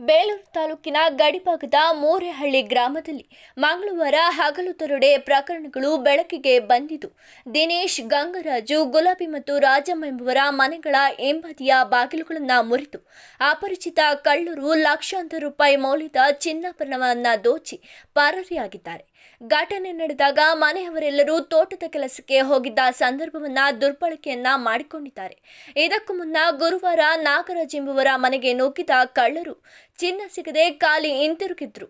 ಬೇಲೂರು ತಾಲೂಕಿನ ಗಡಿಭಾಗದ ಮೋರೆಹಳ್ಳಿ ಗ್ರಾಮದಲ್ಲಿ ಮಂಗಳವಾರ ಹಗಲು ದರೋಡೆ ಪ್ರಕರಣಗಳು ಬೆಳಕಿಗೆ ಬಂದಿದ್ದು, ದಿನೇಶ್, ಗಂಗರಾಜು, ಗುಲಾಬಿ ಮತ್ತು ರಾಜಮ್ಮ ಎಂಬುವರ ಮನೆಗಳ ಹಿಂಬದಿಯ ಬಾಗಿಲುಗಳನ್ನು ಮುರಿದು, ಅಪರಿಚಿತ ಕಳ್ಳರು ಲಕ್ಷಾಂತರ ರೂಪಾಯಿ ಮೌಲ್ಯದ ಚಿನ್ನಾಭರಣವನ್ನ ದೋಚಿ ಪರಾರಿಯಾಗಿದ್ದಾರೆ. ಘಟನೆ ನಡೆದಾಗ ಮನೆಯವರೆಲ್ಲರೂ ತೋಟದ ಕೆಲಸಕ್ಕೆ ಹೋಗಿದ್ದ ಸಂದರ್ಭವನ್ನ ದುರ್ಬಳಕೆಯನ್ನ ಮಾಡಿಕೊಂಡಿದ್ದಾರೆ. ಇದಕ್ಕೂ ಮುನ್ನ ಗುರುವಾರ ನಾಗರಾಜ್ ಎಂಬುವರ ಮನೆಗೆ ನುಗ್ಗಿದ ಕಳ್ಳರು ಚಿನ್ನ ಸಿಗದೆ ಖಾಲಿ ಹಿಂತಿರುಗಿದ್ರು.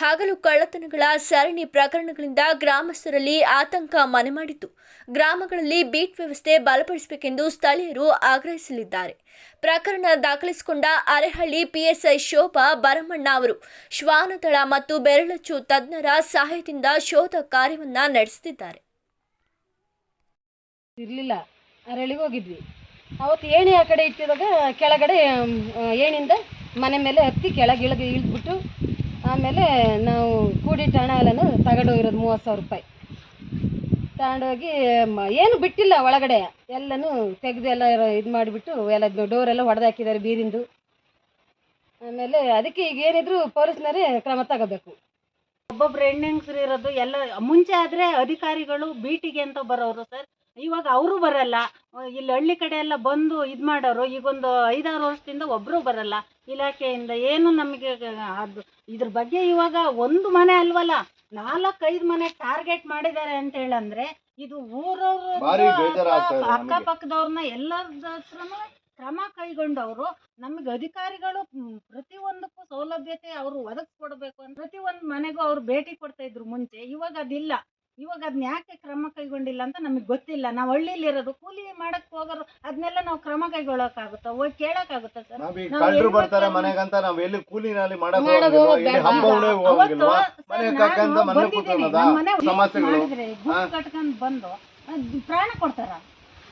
ಹಾಗಲು ಕಳ್ಳತನಗಳ ಸರಣಿ ಪ್ರಕರಣಗಳಿಂದ ಗ್ರಾಮಸ್ಥರಲ್ಲಿ ಆತಂಕ ಮನೆ ಮಾಡಿತ್ತು. ಗ್ರಾಮಗಳಲ್ಲಿ ಬೀಟ್ ವ್ಯವಸ್ಥೆ ಬಲಪಡಿಸಬೇಕೆಂದು ಸ್ಥಳೀಯರು ಆಗ್ರಹಿಸಲಿದ್ದಾರೆ. ಪ್ರಕರಣ ದಾಖಲಿಸಿಕೊಂಡ ಅರೆಹಳ್ಳಿ ಪಿಎಸ್ಐ ಶೋಭಾ ಬರಮಣ್ಣ ಅವರು ಶ್ವಾನದಳ ಮತ್ತು ಬೆರಳಚ್ಚು ತಜ್ಞರ ಸಹಾಯದಿಂದ ಶೋಧ ಕಾರ್ಯವನ್ನ ನಡೆಸುತ್ತಿದ್ದಾರೆ. ಇರಲಿಲ್ಲ. ಹೋಗಿದ್ವಿ. ಅವತ್ತು ಏಣಿ ಆ ಕಡೆ ಕೆಳಗಡೆ ಏಣಿಂದ ಮನೆ ಮೇಲೆ ಹತ್ತಿ ಕೆಳಗೆ ಇಳಿದು ಇಳಿದ್ಬಿಟ್ಟು ಆಮೇಲೆ ನಾವು ಕೂಡಿಟ್ಟ ಹಣ ಎಲ್ಲನೂ ತಗೊಂಡೋಗಿರೋದು ಮೂವತ್ತು ಸಾವಿರ ರೂಪಾಯಿ. ತಗೊಂಡೋಗಿ ಮ- ಏನು ಬಿಟ್ಟಿಲ್ಲ ಒಳಗಡೆ. ಎಲ್ಲನೂ ತೆಗೆದು ಎಲ್ಲ ಇದು ಮಾಡಿಬಿಟ್ಟು ಎಲ್ಲ ಡೋರೆಲ್ಲ ಹೊಡೆದಾಕಿದ್ದಾರೆ ಬೀರಿಂದು ಆಮೇಲೆ ಅದಕ್ಕೆ ಈಗ ಏನಿದ್ರು ಪೊಲೀಸ್ನವರೇ ಕ್ರಮ ತಗೋಬೇಕು. ಒಬ್ಬೊಬ್ರು ಹೆಣ್ಣೆಂಗ್ಸ್ರು ಇರೋದು ಎಲ್ಲ, ಮುಂಚೆ ಆದರೆ ಅಧಿಕಾರಿಗಳು ಬೀಟಿಗೆ ಅಂತ ಬರೋರು ಸರ್. ಇವಾಗ ಅವರು ಬರಲ್ಲ. ಇಲ್ಲಿ ಹಳ್ಳಿ ಕಡೆ ಎಲ್ಲ ಬಂದು ಇದು ಮಾಡೋರು ಈಗೊಂದು ಐದಾರು ವರ್ಷದಿಂದ ಒಬ್ಬರು ಬರಲ್ಲ. ಇಲಾಖೆಯಿಂದ ಏನು ನಮಗೆ ಅದು ಇದ್ರ ಬಗ್ಗೆ ಇವಾಗ ಒಂದು ಮನೆ ಅಲ್ವಲ್ಲ ನಾಲ್ಕೈದು ಮನೆ ಟಾರ್ಗೆಟ್ ಮಾಡಿದ್ದಾರೆ ಅಂತ ಹೇಳಂದ್ರೆ ಇದು ಊರವರು. ಅಕ್ಕಪಕ್ಕದವ್ರನ್ನ ಎಲ್ಲರದ ಹತ್ರನೂ ಕ್ರಮ ಕೈಗೊಂಡವರು ನಮಗೆ ಅಧಿಕಾರಿಗಳು ಪ್ರತಿಯೊಂದಕ್ಕೂ ಸೌಲಭ್ಯತೆ ಅವರು ಒದಗಿಸ್ಕೊಡ್ಬೇಕು ಅಂತ ಪ್ರತಿಯೊಂದು ಮನೆಗೂ ಅವ್ರು ಭೇಟಿ ಕೊಡ್ತಾ ಇದ್ರು ಮುಂಚೆ. ಇವಾಗ ಅದಿಲ್ಲ. ಇವಾಗ ಅದನ್ನ ಯಾಕೆ ಕ್ರಮ ಕೈಗೊಂಡಿಲ್ಲ ಅಂತ ನಮಗೆ ಗೊತ್ತಿಲ್ಲ ನಾವು ಹಳ್ಳಿಲಿ ಇರೋದು ಕೂಲಿ ಮಾಡಕ್ ಹೋಗೋರು ಅದನ್ನೆಲ್ಲ ನಾವು ಕ್ರಮ ಕೈಗೊಳ್ಳಕ್ಕಾಗುತ್ತಾ ಹೋಗಿ ಕೇಳಕ್ಕಾಗುತ್ತಾ ಸರ್ ನಾವೀಗ ನಾವು ಕಳ್ಳರು ಬರ್ತಾರೆ ಮನೆಗಂತ ನಾವ್ ಎಲ್ಲಿ ಕೂಲಿನಲ್ಲಿ ಮಾಡಕ್ ಮಾಡೋದು? ಬೇಡ. ಅವತ್ತು ಮನೆ ನಾನು ಕಕ್ಕಂತ ಮನೆ ಬಂದಿದ್ದೀನಿ. ಕೂತ್ಕೊಳ್ಳೋದಾ? ನಮ್ಮ ಮನೆ ಸಮಸ್ಯೆಗಳು ಮಾಡಿದ್ರೆ ಗುಂಪು ಕಟ್ಕೊಂಡ್ ಬಂದು ಅದ್ ಪ್ರಾಣ ಕೊಡ್ತಾರ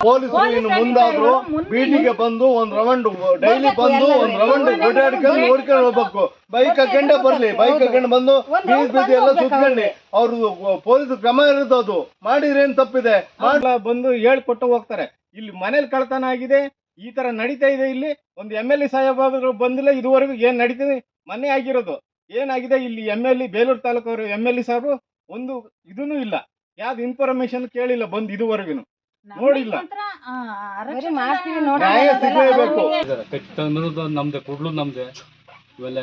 ಪೊಲೀಸರು ಇನ್ನು ಮುಂದಾದ್ರು ಬೀಟಿಗೆ ಬಂದು ಒಂದ್ ರೌಂಡ್ ಡೈಲಿ ಬಂದು. ಒಂದ್ ರೌಂಡ್ ಓಡಾಡ್ಕೊಂಡು ಓಡ್ಕೊಂಡು ಹೋಗ್ಬೇಕು. ಬೈಕ್ ಹಾಕೊಂಡೆ ಬರ್ಲಿ. ಬೈಕ್. ಹಾಕೊಂಡು ಬಂದು ಬೀದಿ ಬೀದಿ ಎಲ್ಲ ಸುತ್ಕೊಂಡಿ. ಅವ್ರದ್ದು ಪೊಲೀಸ್ ಕ್ರಮ ಇರುತ್ತೆ ಅದು ಮಾಡಿದ್ರೆ ಏನ್ ತಪ್ಪಿದೆ? ಬಂದು ಹೇಳ್ಕೊಟ್ಟು ಹೋಗ್ತಾರೆ. ಇಲ್ಲಿ ಮನೇಲಿ ಕಳ್ತನ ಆಗಿದೆ. ಈ ತರ ನಡೀತಾ ಇದೆ ಇಲ್ಲಿ. ಒಂದು ಎಂ ಎಲ್ ಎ ಸಾಹೇಬರು ಬಂದಿಲ್ಲ. ಇದುವರೆಗೂ ಏನ್ ನಡೀತಿದೆ? ಮನೆ ಆಗಿರೋದು. ಏನಾಗಿದೆ? ಇಲ್ಲಿ M L A Belur taluk ಅವರು ಎಂ ಎಲ್ ಎ ಸಾಹೇಬರು ಒಂದು ಇದೂ ಇಲ್ಲ. ಯಾವ್ದು ಇನ್ಫಾರ್ಮೇಶನ್ ಕೇಳಿಲ್ಲ ಬಂದು ಇದುವರೆಗೂ ನೋಡಿಲ್ಲ. ನ್ಯಾಯ ಸಿಗ್ಲೇಬೇಕು. ನಮ್ದೆ ಕುಡ್ಲು ನಮ್ದೆ. ಇವೆಲ್ಲ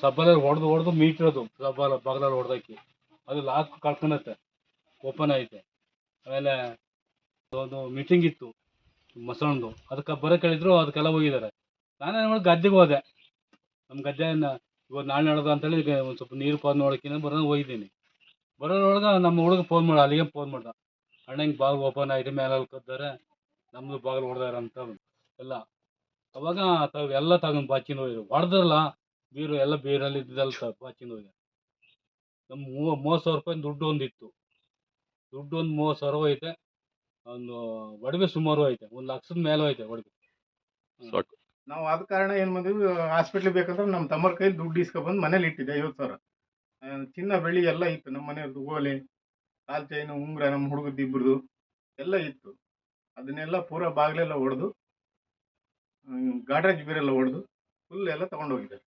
ಸಬ್ಬಲ್ ಹೊಡೆದು ಹೊಡೆದು ಮೀಟಿರೋದು ಸಬ್ಬಲ್ ಬಗಲಲ್ಲಿ ಹೊಡೆದಾಕಿ ಅದು ಲಾಕ್ ಕಳ್ಕೊಂಡತ್ತೆ ಓಪನ್ ಐತೆ. ಆಮೇಲೆ ಒಂದು ಮೀಟಿಂಗ್ ಇತ್ತು ಮಸಣದು ಅದಕ್ಕೆ ಬರೋ ಕೇಳಿದ್ರು ಅದಕ್ಕೆಲ್ಲ ಹೋಗಿದ್ದಾರೆ ನಾನೇನು ಮಾಡಿ ಗದ್ದೆಗೆ ಹೋದೆ. ನಮ್ಮ ಗದ್ದೆನ ಇವತ್ತು ನಾಳೆ ನಡೆದು ಅಂತೇಳಿ ಒಂದು ಸ್ವಲ್ಪ ನೀರು ಪಾದ ನೋಡೋಕ್ಕಿಂತ ಬರೋದು ಹೋಗಿದ್ದೀನಿ. ಬರೋದ್ರೊಳಗೆ ನಮ್ಮ ಹುಡುಗ ಫೋನ್ ಮಾಡ ಅಲ್ಲಿಗೆ ಫೋನ್ ಮಾಡ್ದ. ಅಣ್ಣ ಹಿಂಗೆ ಬಾಗಿಲು ಓಪನ್ ಆಗಿದೆ ಮೇಲೆ ಕದ್ದಾರೆ ನಮ್ಮದು ಬಾಗಿಲು ಹೊಡೆದಾರ ಅಂತ ಎಲ್ಲ. ಅವಾಗ ತಾವು ಎಲ್ಲ ತಗೊಂಡು ಬಾಚಿನ ಹೋಗಿದ್ರು ಹೊಡೆದ್ರಲ್ಲ ಬೀರು ಎಲ್ಲ ಬೀರಲ್ಲಿ ಇದ್ದಲ್ಲ ತ ಬಾಚಿನ ಹೋಗಿ ನಮ್ಮ ಮೂವ ಮೂವತ್ತು ಸಾವಿರ ರೂಪಾಯಿ ದುಡ್ಡು ಒಂದಿತ್ತು. ದುಡ್ಡು ಒಂದು ಮೂವತ್ತು ಸಾವಿರ ಐತೆ ಒಂದು ಒಡವೆ ಸುಮಾರು ಐತೆ ಒಂದು ಲಕ್ಷದ ಮೇಲೆ ಐತೆ ಒಡವೆ. ನಾವು ಆದ ಕಾರಣ ಏನು ಮಾಡಿದ್ವಿ ಹಾಸ್ಪಿಟ್ಲಿಗೆ ಬೇಕಂದ್ರೆ ನಮ್ಮ ತಮ್ಮರ ಕೈಲಿ ದುಡ್ಡು ಇಸ್ಕೊಬಂದು ಮನೇಲಿ ಇಟ್ಟಿದ್ದೆ ಐವತ್ತು ಸಾವಿರ. ಚಿನ್ನ ಬೆಳ್ಳಿ ಎಲ್ಲ ಇತ್ತು ನಮ್ಮ ಮನೆಯವ್ರದ್ದು ಓಲೆ. ಕಾಲ್ ಚೈನು ಉಂಗುರ ನಮ್ಮ ಹುಡುಗದ್ದು ಇಬ್ಬರದು ಎಲ್ಲ ಇತ್ತು. ಅದನ್ನೆಲ್ಲ ಪೂರ ಬಾಗಿಲೆಲ್ಲ ಹೊಡೆದು ಗಾಡ್ರೇಜ್ ಬೀರೆಲ್ಲ ಹೊಡೆದು ಫುಲ್ ಎಲ್ಲ ತಗೊಂಡೋಗಿದ್ದಾರೆ.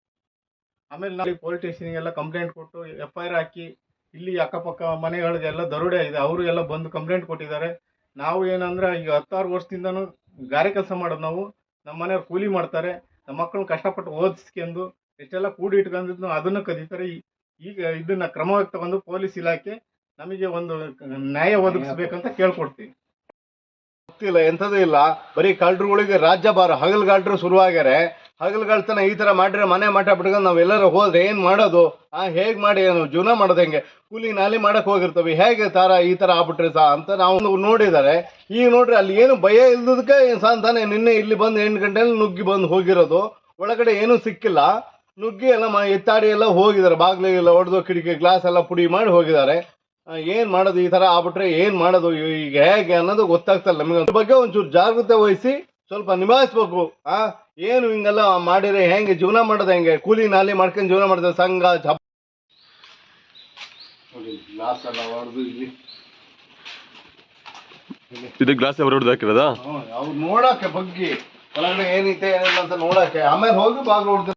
ಆಮೇಲೆ ನಾವು ಪೊಲೀಸ್ ಸ್ಟೇಷನ್ಗೆಲ್ಲ ಕಂಪ್ಲೇಂಟ್ ಕೊಟ್ಟು ಎಫ್ ಐ ಆರ್ ಹಾಕಿ, ಇಲ್ಲಿ ಅಕ್ಕಪಕ್ಕ ಮನೆಗಳಿಗೆಲ್ಲ ದರೋಡೆ ಇದೆ, ಅವರು ಎಲ್ಲ ಬಂದು ಕಂಪ್ಲೇಂಟ್ ಕೊಟ್ಟಿದ್ದಾರೆ. ನಾವು ಏನಂದ್ರೆ ಈಗ ಹತ್ತಾರು ವರ್ಷದಿಂದನೂ ಗಾರೆ ಕೆಲಸ ಮಾಡೋದು ನಾವು, ನಮ್ಮ ಮನೆಯವ್ರು ಕೂಲಿ ಮಾಡ್ತಾರೆ, ನಮ್ಮ ಮಕ್ಕಳನ್ನ ಕಷ್ಟಪಟ್ಟು ಓದಿಸ್ಕೊಂಡು ಎಷ್ಟೆಲ್ಲ ಕೂಡಿ ಇಟ್ಕೊಂಡಿದ್ದು ಅದನ್ನು ಕದೀತಾರೆ. ಈಗ ಇದನ್ನ ಕ್ರಮವಾಗಿ ತಗೊಂಡು ಪೊಲೀಸ್ ಇಲಾಖೆ ನಮಗೆ ಒಂದು ನ್ಯಾಯ ಒದಗಿಸ್ಬೇಕಂತ ಕೇಳ್ಕೊಡ್ತೀವಿ ಗೊತ್ತಿಲ್ಲ ಎಂಥದೂ ಇಲ್ಲ. ಬರೀ ಕಳ್ಳರುಗಳಿಗೆ ರಾಜ್ಯ ಬಾರ ಹಗಲ್ಗಾಡ್ರು ಶುರುವಾಗ್ಯಾರೆ. ಹಗಲ್ಗಳ್ತನ ಈ ತರ ಮಾಡಿದ್ರೆ ಮನೆ ಮಠ ಬಿಟ್ಕೊಂಡು ನಾವೆಲ್ಲರೂ ಹೋದ್ರೆ ಏನು ಮಾಡೋದು? ಆ, ಹೇಗ್ ಮಾಡಿ? ಏನು, ಜೀವನ ಮಾಡೋದು ಹೆಂಗೆ? ಕೂಲಿ ನಾಲಿ ಮಾಡಕ್ಕೆ ಹೋಗಿರ್ತವೆ. ಹೇಗೆ ತಾರ ಈ ತರ ಆಗ್ಬಿಟ್ರಿ ಸಾ ಅಂತ ನಾವು ನೋಡಿದ್ದಾರೆ. ಈಗ ನೋಡ್ರಿ, ಅಲ್ಲಿ ಏನು ಭಯ ಇಲ್ದದಕ್ಕೆ ಸಾಂತಾನೆ ನಿನ್ನೆ ಇಲ್ಲಿ ಬಂದು ಎಂಟು ಗಂಟೆಯಲ್ಲಿ ನುಗ್ಗಿ ಬಂದು ಹೋಗಿರೋದು. ಒಳಗಡೆ ಏನೂ ಸಿಕ್ಕಿಲ್ಲ. ನುಗ್ಗಿ ಎಲ್ಲ ಎತ್ತಾಡಿ ಎಲ್ಲ ಹೋಗಿದ್ದಾರೆ. ಬಾಗಿಲಿಗೆಲ್ಲ ಹೊಡೆದು ಕಿಟಕಿ, ಗ್ಲಾಸ್ ಎಲ್ಲ ಪುಡಿ ಮಾಡಿ ಹೋಗಿದ್ದಾರೆ. ಏನ್ ಮಾಡೋದು ಈ ತರ ಆಗ್ಬಿಟ್ರೆ ಏನ್ ಮಾಡೋದು ಈಗ ಹೇಗೆ ಅನ್ನೋದು ಗೊತ್ತಾಗ್ತಲ್ಲ ನಮಗೆ. ಅದ್ರ ಬಗ್ಗೆ ಒಂಚೂರು ಜಾಗೃತೆ ವಹಿಸಿ ಸ್ವಲ್ಪ ನಿಭಾಯಿಸ್ಬೇಕು. ಆ ಏನು ಹಿಂಗೆಲ್ಲ ಮಾಡಿದ್ರೆ ಹೆಂಗೆ ಜೀವನ ಮಾಡೋದು ಹೆಂಗೆ? ಕೂಲಿ ನಾಲಿ ಮಾಡ್ಕೊಂಡು ಜೀವನ ಮಾಡಿದ್ರೆ ಸಂಘ ಜಪ್ ನೋಡಿ ಗ್ಲಾಸ್ ಎಲ್ಲ ಹೊಡೆದು ಇಲ್ಲಿ. ಇದು ಗ್ಲಾಸ್ ಹೊರಡ್ದು ಹಾಕಿರೋದಾ? ಅವ್ರು ನೋಡಕ್ಕೆ ಬಗ್ಗೆ. ಒಳಗಡೆ ಏನೈತೆ ಏನಿಲ್ಲ ಅಂತ ನೋಡಕ್ಕೆ ಆಮೇಲೆ ಹೋಗಿ ಬಾಗಿಲು ಹೊಡ್ದು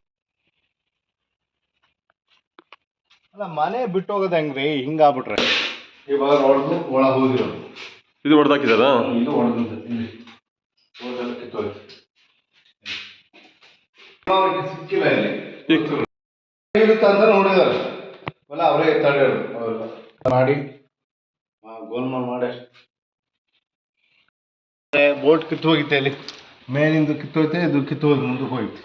ಅಲ್ಲ ಮನೆ ಬಿಟ್ಟು ಹೋಗೋದು ಹೆಂಗ್ರಿ? ಹಿಂಗಾಗ್ಬಿಟ್ರೆ. ಇವಾಗ ಹೊಡೆದು ಒಳ ಹೋಗಿರೋದು ಇದು ಹೊಡೆದಾಕಿದಾರ? ಇದು ಅವ್ರಿಗೆ ಸಿಕ್ಕಿಲ್ಲ ಇಲ್ಲಿ. ಇರುತ್ತೆ ಅಂತ ನೋಡಿದ್ದಾರೆ ಅಲ್ಲ ಅವರೇ ಅವೆಲ್ಲ ಮಾಡಿ. ಆ, ಗೋಲ್ಮಾಲ್ ಮಾಡಿ. ಬೋಟ್ ಕಿತ್ತು ಹೋಗಿತ್ತೆ ಇಲ್ಲಿ. ಮೇಲಿಂದ ಕಿತ್ತೋಯ್ತೆ ಇದು ಕಿತ್ತು ಹೋಗಿ ಮುಂದಕ್ಕೆ ಹೋಯ್ತು.